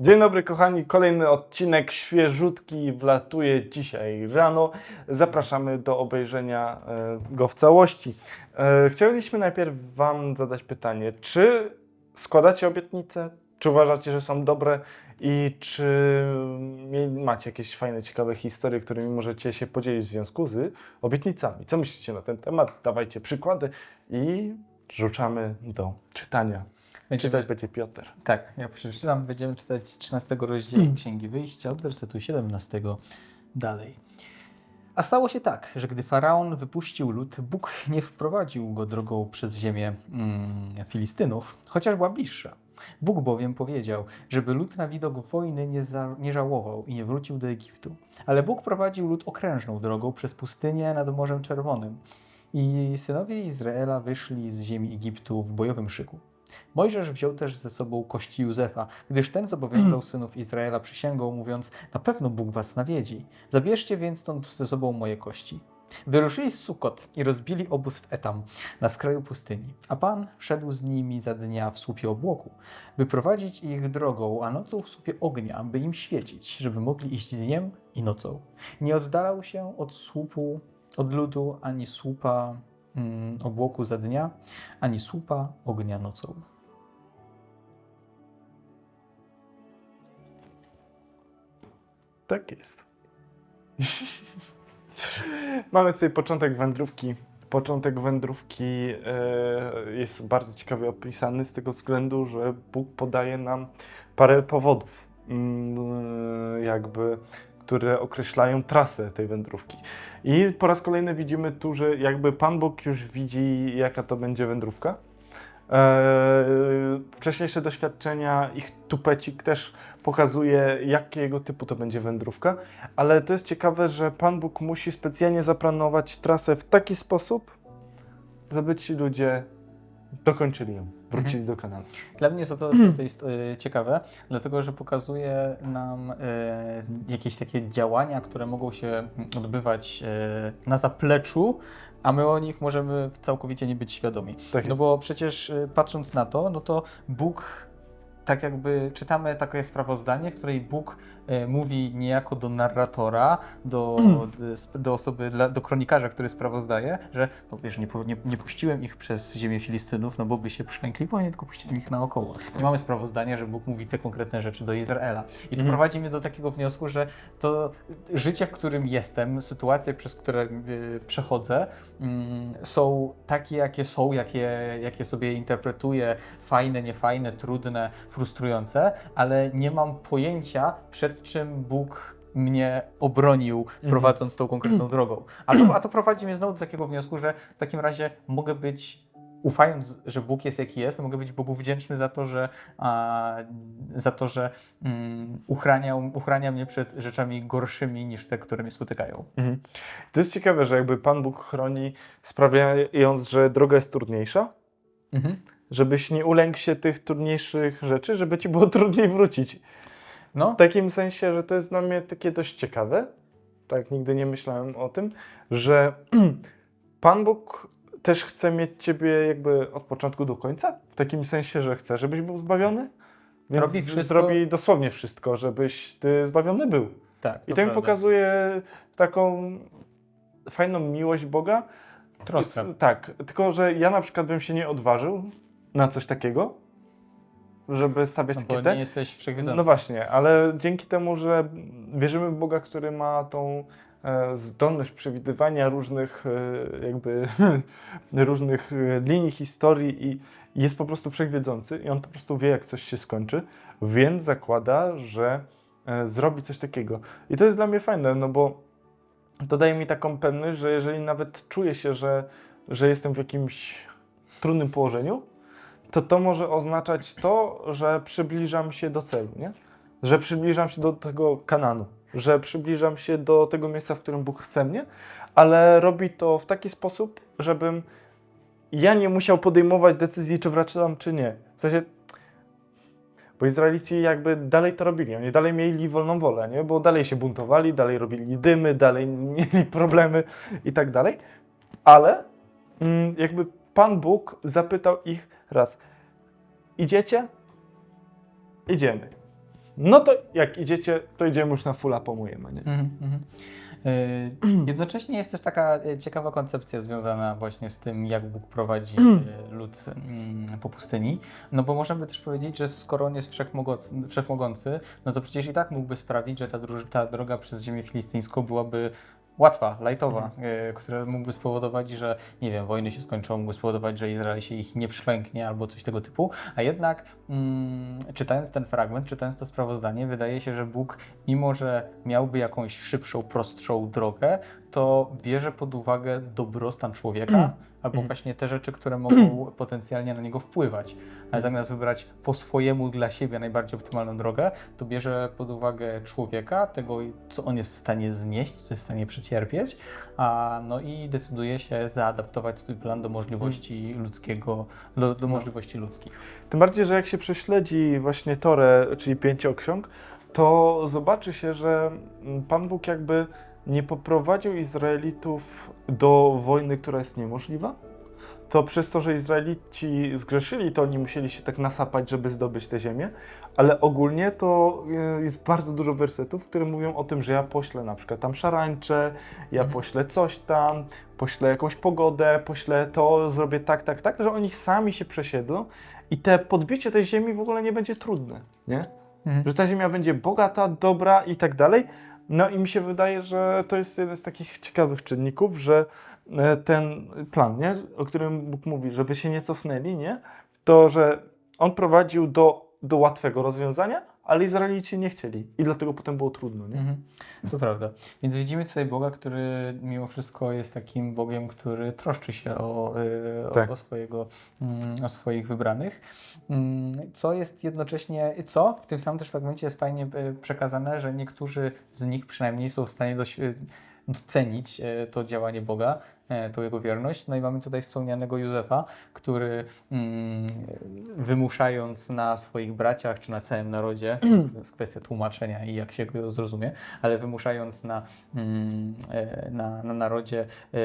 Dzień dobry kochani, kolejny odcinek świeżutki wlatuje dzisiaj rano. Zapraszamy do obejrzenia e, go w całości. E, Chcieliśmy najpierw Wam zadać pytanie, czy składacie obietnice, czy uważacie, że są dobre i czy macie jakieś fajne, ciekawe historie, którymi możecie się podzielić w związku z obietnicami. Co myślicie na ten temat? Dawajcie przykłady i ruszamy do czytania. Będziemy, Czytać będzie Piotr. tak, ja przeczytam. Będziemy czytać z 13 rozdziału Księgi Wyjścia od wersetu 17 dalej. A stało się tak, że gdy faraon wypuścił lud, Bóg nie wprowadził go drogą przez ziemię mm, Filistynów, chociaż była bliższa. Bóg bowiem powiedział, żeby lud na widok wojny nie, za, nie żałował i nie wrócił do Egiptu. Ale Bóg prowadził lud okrężną drogą przez pustynię nad Morzem Czerwonym. I synowie Izraela wyszli z ziemi Egiptu w bojowym szyku. Mojżesz wziął też ze sobą kości Józefa, gdyż ten zobowiązał synów Izraela przysięgą, mówiąc: Na pewno Bóg was nawiedzi. Zabierzcie więc stąd ze sobą moje kości. Wyruszyli z Sukot i rozbili obóz w Etam, na skraju pustyni. A Pan szedł z nimi za dnia w słupie obłoku, by prowadzić ich drogą, a nocą w słupie ognia, by im świecić, żeby mogli iść dniem i nocą. Nie oddalał się od słupu, od ludu, ani słupa obłoku za dnia, ani słupa ognia nocą. Tak jest. Mamy tutaj początek wędrówki. Początek wędrówki e, jest bardzo ciekawie opisany z tego względu, że Bóg podaje nam parę powodów, mm, jakby, które określają trasę tej wędrówki. I po raz kolejny widzimy tu, że jakby Pan Bóg już widzi, jaka to będzie wędrówka. E, wcześniejsze doświadczenia, ich tupecik też pokazuje, jakiego typu to będzie wędrówka. Ale to jest ciekawe, że Pan Bóg musi specjalnie zaplanować trasę w taki sposób, żeby ci ludzie dokończyli ją, wrócili do kanału. Dla mnie to, to, jest e, ciekawe, dlatego że pokazuje nam e, jakieś takie działania, które mogą się odbywać e, na zapleczu, a my o nich możemy całkowicie nie być świadomi. Tak No bo przecież patrząc na to, no to Bóg, tak jakby czytamy takie sprawozdanie, w której Bóg y, mówi niejako do narratora, do, y, sp- do osoby, do kronikarza, który sprawozdaje, że no wiesz, nie, nie, nie puściłem ich przez ziemię Filistynów, no bo by się przylękli wojnie, tylko puściłem ich naokoło. I mamy sprawozdanie, że Bóg mówi te konkretne rzeczy do Izraela. I to Mhm. prowadzi mnie do takiego wniosku, że to życie, w którym jestem, sytuacje, przez które y, przechodzę, mm, są takie, jakie są, jakie, jakie sobie interpretuję, fajne, niefajne, trudne, frustrujące, ale nie mam pojęcia, przed czym Bóg mnie obronił, prowadząc tą konkretną drogą. A to, a to prowadzi mnie znowu do takiego wniosku, że w takim razie mogę być, ufając, że Bóg jest jaki jest, mogę być Bogu wdzięczny za to, że, a, za to, że mm, uchrania, uchrania mnie przed rzeczami gorszymi niż te, które mnie spotykają. Mhm. To jest ciekawe, że jakby Pan Bóg chroni, sprawiając, że droga jest trudniejsza, Mhm. Żebyś nie ulękł się tych trudniejszych rzeczy, żeby ci było trudniej wrócić. No, W takim sensie, że to jest dla mnie takie dość ciekawe, tak nigdy nie myślałem o tym, że Pan Bóg też chce mieć ciebie jakby od początku do końca, w takim sensie, że chce, żebyś był zbawiony, więc Robi wszystko- zrobi dosłownie wszystko, żebyś ty zbawiony był. tak. I to mi pokazuje taką fajną miłość Boga. Troskę. Tak, tylko że ja na przykład bym się nie odważył na coś takiego, żeby stawiać No, takie bo te. nie jesteś wszechwiedzący. No właśnie, ale dzięki temu, że wierzymy w Boga, który ma tą e, zdolność przewidywania różnych e, jakby różnych e, linii historii i jest po prostu wszechwiedzący i on po prostu wie, jak coś się skończy, więc zakłada, że zrobi coś takiego. I to jest dla mnie fajne, no bo to daje mi taką pewność, że jeżeli nawet czuję się, że, że jestem w jakimś trudnym położeniu, to to może oznaczać to, że przybliżam się do celu, nie? Że przybliżam się do tego kananu, że przybliżam się do tego miejsca, w którym Bóg chce mnie, ale robi to w taki sposób, żebym ja nie musiał podejmować decyzji, czy wracam, czy nie. W sensie, bo Izraelici jakby dalej to robili, oni dalej mieli wolną wolę, nie? Bo dalej się buntowali, dalej robili dymy, dalej mieli problemy i tak dalej, ale mm, jakby Pan Bóg zapytał ich raz, idziecie? Idziemy. no to jak idziecie, to idziemy już na fulla pomujemy, nie? Mhm. Y, Jednocześnie jest też taka y, ciekawa koncepcja związana właśnie z tym, jak Bóg prowadzi y, lud mm, po pustyni. No bo możemy też powiedzieć, że skoro on jest wszechmogący, wszechmogący no to przecież i tak mógłby sprawić, że ta, ta droga przez ziemię filistyńską byłaby łatwa, lajtowa, y, która mógłby spowodować, że nie wiem, wojny się skończą, mógłby spowodować, że Izrael się ich nie przelęknie albo coś tego typu, a jednak mm, czytając ten fragment, czytając to sprawozdanie, wydaje się, że Bóg, mimo że miałby jakąś szybszą, prostszą drogę, to bierze pod uwagę dobrostan człowieka albo właśnie te rzeczy, które mogą potencjalnie na niego wpływać. Ale zamiast wybrać po swojemu dla siebie najbardziej optymalną drogę, to bierze pod uwagę człowieka, tego, co on jest w stanie znieść, co jest w stanie przecierpieć, a no i decyduje się zaadaptować swój plan do możliwości ludzkiego, do, do możliwości ludzkich. Tym bardziej, że jak się prześledzi właśnie Torę, czyli pięcioksiąg, to zobaczy się, że mm, Pan Bóg jakby nie poprowadził Izraelitów do wojny, która jest niemożliwa. To przez to, że Izraelici zgrzeszyli, to oni musieli się tak nasapać, żeby zdobyć tę ziemię, ale ogólnie to e, jest bardzo dużo wersetów, które mówią o tym, że ja poślę na przykład tam szarańcze, ja Mhm. poślę coś tam, poślę jakąś pogodę, poślę to, zrobię tak, tak, tak, że oni sami się przesiedlą i te podbicie tej ziemi w ogóle nie będzie trudne, nie? Że ta ziemia będzie bogata, dobra i tak dalej. No i mi się wydaje, że to jest jeden z takich ciekawych czynników, że e, ten plan, nie? o którym Bóg mówi, żeby się nie cofnęli, nie? to że on prowadził do, do łatwego rozwiązania, ale Izraelici nie chcieli i dlatego potem było trudno. Nie? Mhm. To prawda. Więc widzimy tutaj Boga, który mimo wszystko jest takim Bogiem, który troszczy się o, y, Tak. o, o, swojego, mm, o swoich wybranych. Mm, Co jest jednocześnie, co w tym samym też fragmencie jest fajnie y, przekazane, że niektórzy z nich przynajmniej są w stanie doś- y, docenić to działanie Boga, tą jego wierność. No i mamy tutaj wspomnianego Józefa, który mm, wymuszając na swoich braciach czy na całym narodzie, to jest kwestia tłumaczenia i jak się go zrozumie, ale wymuszając na, mm, e, na, na narodzie e,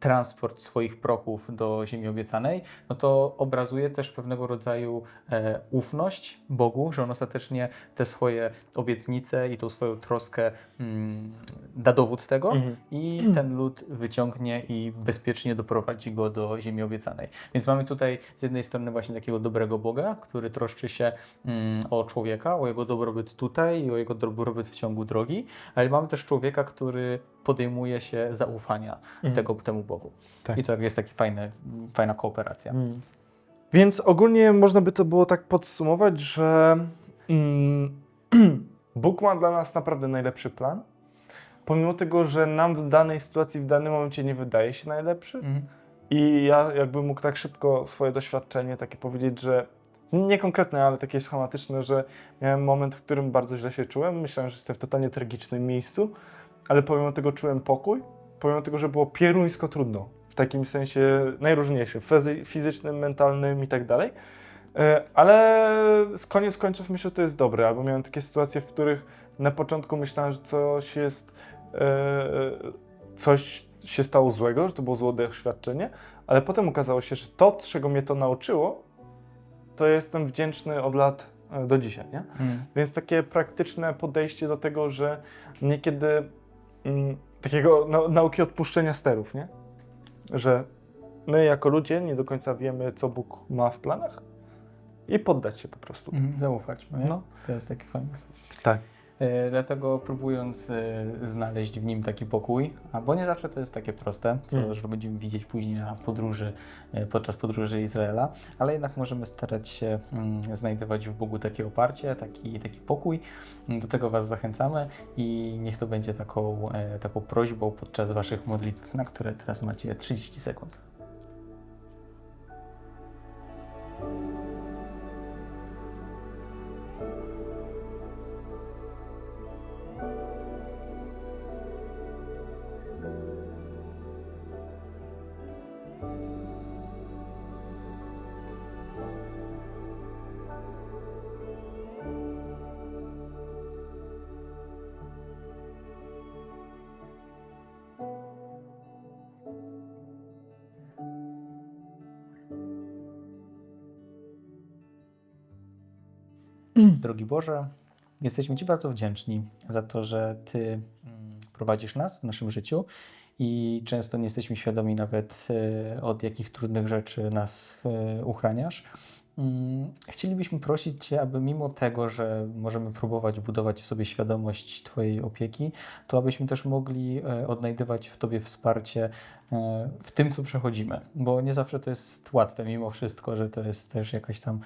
transport swoich prochów do ziemi obiecanej, no to obrazuje też pewnego rodzaju e, ufność Bogu, że on ostatecznie te swoje obietnice i tą swoją troskę mm, da dowód tego Mhm. i ten lud wyciągnie i bezpiecznie doprowadzi go do ziemi obiecanej. Więc mamy tutaj z jednej strony właśnie takiego dobrego Boga, który troszczy się mm, o człowieka, o jego dobrobyt tutaj i o jego dobrobyt w ciągu drogi, ale mamy też człowieka, który podejmuje się zaufania Mhm. tego, temu Bogu. Tak. I to jest taka fajna kooperacja. Mm. Więc ogólnie można by to było tak podsumować, że mm, Bóg ma dla nas naprawdę najlepszy plan. Pomimo tego, że nam w danej sytuacji, w danym momencie nie wydaje się najlepszy. Mhm. I ja jakbym mógł tak szybko swoje doświadczenie takie powiedzieć, że nie konkretne, ale takie schematyczne, że miałem moment, w którym bardzo źle się czułem. Myślałem, że jestem w totalnie tragicznym miejscu, ale pomimo tego czułem pokój, pomimo tego, że było pieruńsko trudno. W takim sensie najróżniejszym, fizy- fizycznym, mentalnym i tak dalej. E, Ale z koniec końców myślę, że to jest dobre, albo miałem takie sytuacje, w których na początku myślałem, że coś jest, e, coś się stało złego, że to było złe doświadczenie, ale potem okazało się, że to, czego mnie to nauczyło, to jestem wdzięczny od lat e, do dzisiaj, nie? Mhm. Więc takie praktyczne podejście do tego, że niekiedy mm, takiego nau- nauki odpuszczenia sterów, nie? Że my jako ludzie nie do końca wiemy, co Bóg ma w planach i poddać się po prostu. Mhm. Zaufać. No. nie? No. To jest takie fajne. Tak. E, Dlatego próbując e, znaleźć w nim taki pokój, a bo nie zawsze to jest takie proste, co Mm. że będziemy widzieć później na podróży, e, podczas podróży Izraela, ale jednak możemy starać się mm, znajdować w Bogu takie oparcie, taki, taki pokój. Do tego Was zachęcamy i niech to będzie taką, taką prośbą podczas Waszych modlitw, na które teraz macie 30 sekund. Drogi Boże, jesteśmy Ci bardzo wdzięczni za to, że Ty mm, prowadzisz nas w naszym życiu i często nie jesteśmy świadomi nawet e, od jakich trudnych rzeczy nas e, uchraniasz. Mm, Chcielibyśmy prosić Cię, aby mimo tego, że możemy próbować budować w sobie świadomość Twojej opieki, to abyśmy też mogli e, odnajdywać w Tobie wsparcie w tym, co przechodzimy, bo nie zawsze to jest łatwe, mimo wszystko, że to jest też jakaś tam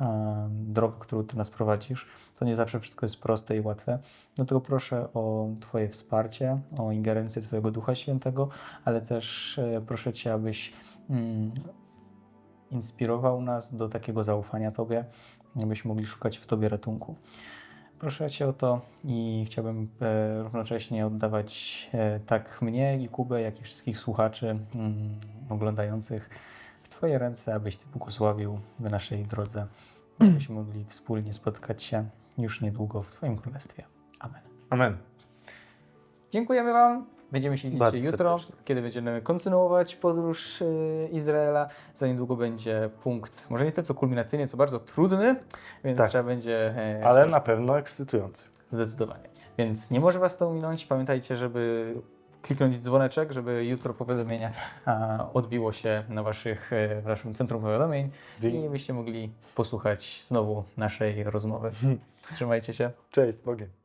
e, droga, którą Ty nas prowadzisz, to nie zawsze wszystko jest proste i łatwe. Dlatego proszę o Twoje wsparcie, o ingerencję Twojego Ducha Świętego, ale też e, proszę Cię, abyś mm, inspirował nas do takiego zaufania Tobie, abyśmy mogli szukać w Tobie ratunku. Proszę Cię o to i chciałbym e, równocześnie oddawać tak mnie i Kubę, jak i wszystkich słuchaczy mm, oglądających Twoje ręce, abyś Ty błogosławił w naszej drodze, abyśmy mogli wspólnie spotkać się już niedługo w Twoim Królestwie. Amen. Amen. Dziękujemy Wam. Będziemy się widzieć jutro, serdecznie. kiedy będziemy kontynuować podróż y, Izraela. Za niedługo będzie punkt, może nie ten co kulminacyjny, co bardzo trudny, więc Tak. trzeba będzie. e, Ale na pewno ekscytujący. Zdecydowanie. Więc nie może Was to ominąć. Pamiętajcie, żeby kliknąć dzwoneczek, żeby jutro powiadomienia odbiło się na waszych, e, w Waszym centrum powiadomień i byście mogli posłuchać znowu naszej rozmowy. Trzymajcie się. Cześć, Bogiem.